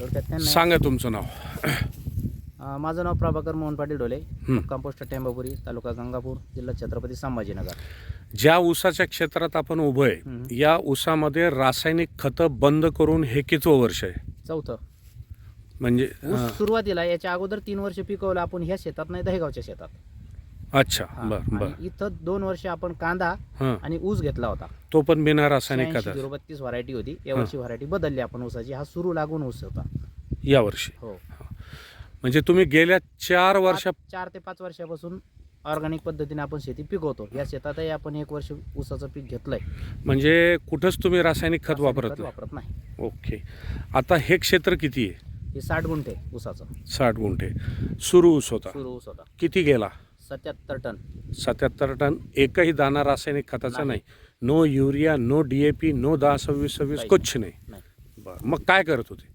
थोडक्यात त्यांना सांगा तुमचं नाव. अं, माझं नाव प्रभाकर मोहन पाटील डोले. कंपोस्ट टेंबापुरी तालुका गंगापूर जिल्हा छत्रपती संभाजीनगर. ज्या ऊसाच्या क्षेत्रात आपण उभं आहे. या ऊसामध्ये रासायनिक खतं बंद करून हे कितवं वर्ष आहे? चौथं. म्हणजे ऊस सुरुवातीला याच्या अगोदर तीन वर्ष पिकवलं आपण ह्या शेतात नाही दहेगावच्या शेतात. अच्छा हा. बर बर. इथं दोन वर्ष आपण कांदा हां. आणि ऊस घेतला होता. तो पण बिना रासायनिक खतात झिरो बत्तीस व्हरायटी होती. या वर्षी व्हरायटी बदलली आपण ऊसाची. हा सुरू लागून ऊस होता. या वर्षी. हो. म्हणजे तुम्ही गेल्या चार वर्षा पाच- चार ते पाच वर्षापासून ऑर्गॅनिक पद्धतीने आपण शेती पिकवतो. या शेतातही आपण एक वर्ष ऊसाचं पीक घेतलंय. म्हणजे कुठंच तुम्ही रासायनिक खत रासायनिक वापरत खत नाही. वापरत नाही. ओके. आता हे क्षेत्र किती आहे? हे साठ गुंठे ऊसाचं. साठ गुंठे. सुरू ऊस होता. सुरू ऊस होता. किती गेला? सत्याहत्तर टन. सत्याहत्तर टन एकही दाना रासायनिक खताचा नाही. नाही. No urea no DAP no दहा सव्वीस सव्वीस काही. कुछ नाही. नाही. बरं. मग काय करत होते?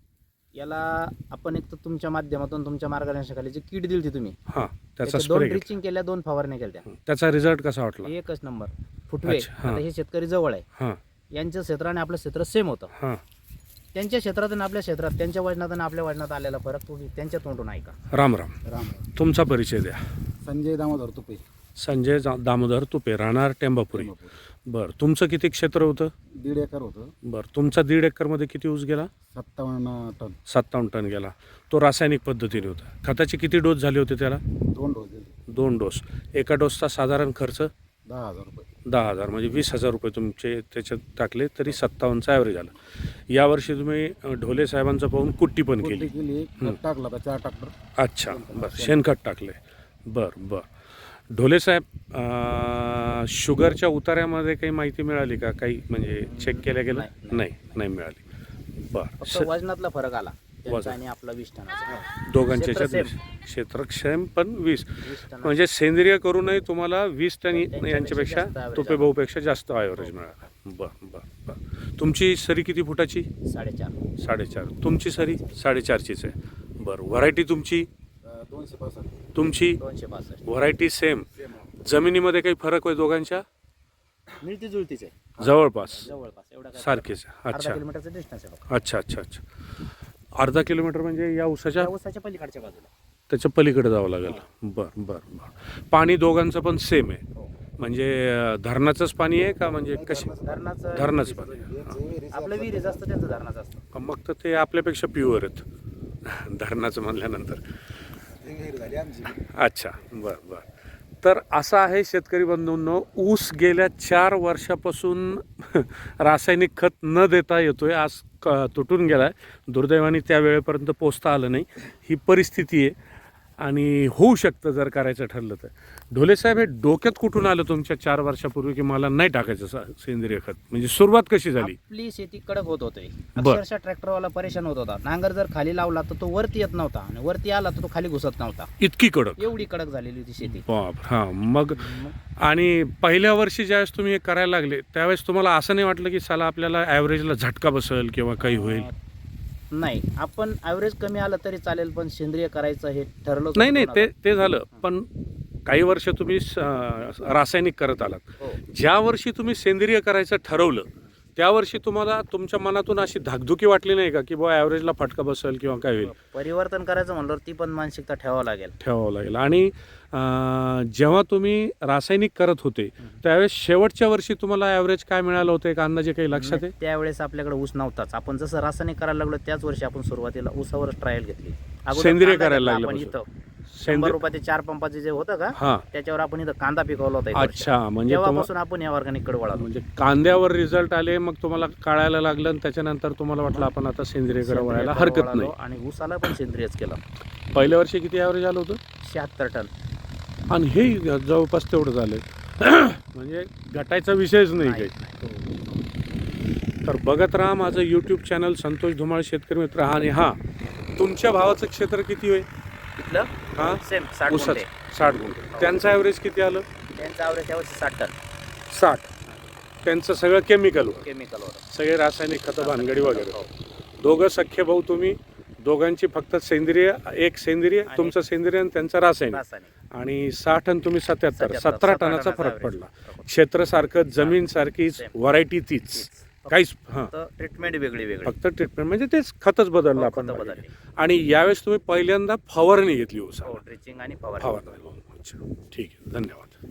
याला आपण एक तर तुमच्या माध्यमातून तुमच्या मार्गदर्शनाखाली जी किट दिली होती तुम्ही हां त्याचा दोन स्प्रे ड्रिचिंग केल्या दोन फवारण्या केल्या. त्याचा रिझल्ट कसा वाटला? एकच नंबर. फुटवे. अच्छा, हा. आता हे शेतकरी जवळ आहे. हां. यांच्या क्षेत्र आणि आपलं क्षेत्र सेम होतं. हां. त्यांच्या क्षेत्रात आणि आपल्या क्षेत्रात त्यांच्या वजनात आणि आपल्या वजनात आलेला फरक तुम्ही त्यांच्या तोंडून ऐका. राम. राम राम. तुमचा परिचय द्या. संजय दामोदर तुपे. संजय जा- दामोदर तुपे राहणार टेंबापुरी. बरं तुमचं किती क्षेत्र होतं? दीड एकर होतं. बरं तुमचा दीड एकरमध्ये किती ऊस गेला? सत्तावन्न टन. सत्तावन्न टन गेला. तो रासायनिक पद्धतीने होता. खताचे किती डोस झाले होते त्याला? दोन डोस दिले. दोन डोस. एका डोसचा साधारण खर्च? दहा हजार रुपये. दहा हजार म्हणजे वीस हजार रुपये तुमचे त्याच्यात टाकले तरी सत्तावन्नचा ॲव्हरेज आला यावर्षी तुम्ही अ, ढोले साहेबांचं पाहून कुट्टी पण केली. केली. खत टाकला चार ट्रॅक्टर अच्छा बरं शेणखत टाकले बरं बरं. ढोले साहेब शुगरच्या उतार्यामध्ये काही माहिती मिळाली का? काही म्हणजे चेक केल्या गेलं नाही, नाही. मिळाली. बरं. वजनातला फरक आला. आणि आपला वीस टनाचा. दोघांच्या क्षेत्र क्षेत्रक्षम पण वीस. म्हणजे सेंद्रिय करूनही तुम्हाला वीस टन त्यांच्यापेक्षा यांच्यापेक्षा तुपे. भाऊपेक्षा जास्त ॲव्हरेज मिळाला. बरं बरं बरं. तुमची सरी किती फुटाची? साडेचार. साडेचार. तुमची सरी? साडेचारचीच आहे. बरं. व्हरायटी तुमची? दोनशे पासष्ट. तुमची दोनशे पासष्ट. व्हरायटी सेम जमिनीमध्ये काही फरक आहे दोघांच्या? मिळती जुळतीच आहे. जवळपास. जवळपास. एवढा काय सारखेच. अर्धा अच्छा. किलोमीटरचं डिस्टन्स आहे फक्त. अच्छा अच्छा अच्छा. अर्धा किलोमीटर म्हणजे या ऊसाच्या? पलीकडच्या बाजूला. त्याच्या पलीकडे जावं लागेल. बरं बरं बरं. पाणी दोघांचं पण सेम आहे. हो. म्हणजे अं, धरणाचंच पाणी आहे का म्हणजे कशी? धरणाचं धरणाचं पाणी आहे. आपलं विहिरीच असतं त्यांचं धरणाचं असतं. मग तर ते आपल्यापेक्षा प्युअर आहेत. धरणाचं म्हणल्यानंतर. झाली आमची अच्छा बरं बरं. तर असं आहे शेतकरी बंधूंनो ऊस गेल्या चार वर्षापासून रासायनिक खत न देता येतोय आज क तुटून गेला आहे दुर्दैवाने त्या वेळेपर्यंत पोचता आलं नाही. ही परिस्थिती आहे. आणि होऊ शकतं जर करायचं ठरलं तर. ढोले साहेब हे डोक्यात कुठून आलं तुमच्या चार वर्षापूर्वी की मला नाही टाकायचं सा- सेंद्रिय खत? म्हणजे सुरुवात कशी झाली? आपली शेती कडक होत होते. बर. अक्षरशः ट्रॅक्टरवाला परेशान होत होता. नांगर जर खाली लावला तर तो वरती येत नव्हता आणि वरती आला तर तो खाली घुसत नव्हता. इतकी कडक? एवढी कडक झालेली होती शेती. बाप हां मग आणि पहिल्या वर्षी ज्यावेळेस तुम्ही हे करायला लागले त्यावेळेस तुम्हाला असं नाही वाटलं की साला आपल्याला ॲव्हरेजला झटका बसेल किंवा काही होईल? नाही. आपण ॲव्हरेज कमी आलं तरी चालेल पण सेंद्रिय करायचं हे ठरलं नाही नाही ते ते झालं. पण काही वर्ष तुम्ही रासायनिक करत आलात. हो. ज्या वर्षी तुम्ही सेंद्रिय करायचं ठरवलं त्या वर्षी तुम्हाला तुमच्या मनातून अशी धाकधुकी वाटली नाही का की बुवा ॲव्हरेजला फटका बसेल किंवा काय होईल? परिवर्तन करायचं म्हणल्यावर ती पण मानसिकता ठेवावं लागेल. ठेवावं लागेल. आणि अं, जेव्हा तुम्ही रासायनिक करत होते त्यावेळेस शेवटच्या वर्षी तुम्हाला ॲव्हरेज काय मिळालं होतं एक अंदाजे काही लक्षात आहे? त्यावेळेस आपल्याकडे ऊस नव्हताच. आपण जसं रासायनिक करायला लागलो त्याच वर्षी आपण सुरुवातीला ऊसावरच ट्रायल घेतली. अगोदर सेंद्रिय कांदा करायला घेतला आपण लागल्यापासून. इथं शंभर रुपयाचे चार पंपाचे जे होतं का हां. त्याच्यावर आपण इथं कांदा पिकवला होता. अच्छा म्हणजे तेव्हापासून आपण या ऑर्गॅनिककडे वळालो. म्हणजे कांद्यावर रिझल्ट आले मग तुम्हाला कळायला लागलं आणि त्याच्यानंतर तुम्हाला वाटलं आपण आता सेंद्रियकडे वळायला हरकत नाही. आणि ऊसाला पण सेंद्रियच केलं. पहिल्या वर्षी किती ॲव्हरेज आलं होतं? शहात्तर टन. आणि हे जवळपास तेवढं झालं. म्हणजे घटायचा विषयच नाही काही. तर बघत राहा माझं यूट्यूब चॅनल संतोष धुमाळ शेतकरी मित्र आणि हां तुमच्या भावाचं क्षेत्र किती होईल इथलं हां? सेम साठ गुंठे. साठ गुंठे. त्यांचं ॲव्हरेज किती आलं? त्यांचं यावर्षी साठ टन. साठ. त्यांचं सगळं केमिकल केमिकल सगळे रासायनिक खतं भानगडी वगैरे. दोघं सख्य भाऊ तुम्ही. दोघांची फक्त सेंद्रिय एक सेंद्रिय तुमचं सेंद्रिय आणि त्यांचं रासायनिक. आणि साठ आणि तुम्ही सत्याहत्तर. 77, सतरा 17 टनाचा फरक. पडला. क्षेत्र सारखं जमीन सारखीच Same. व्हरायटी तीच. काहीच हां. ट्रीटमेंट वेगळी वेगळी. फक्त ट्रीटमेंट म्हणजे तेच खतच बदललं हो, आपण. बदलली. आणि यावेळेस तुम्ही पहिल्यांदा फवारणी घेतली हो ड्रिचिंग आणि फवारणी. अच्छा. ठीक आहे धन्यवाद.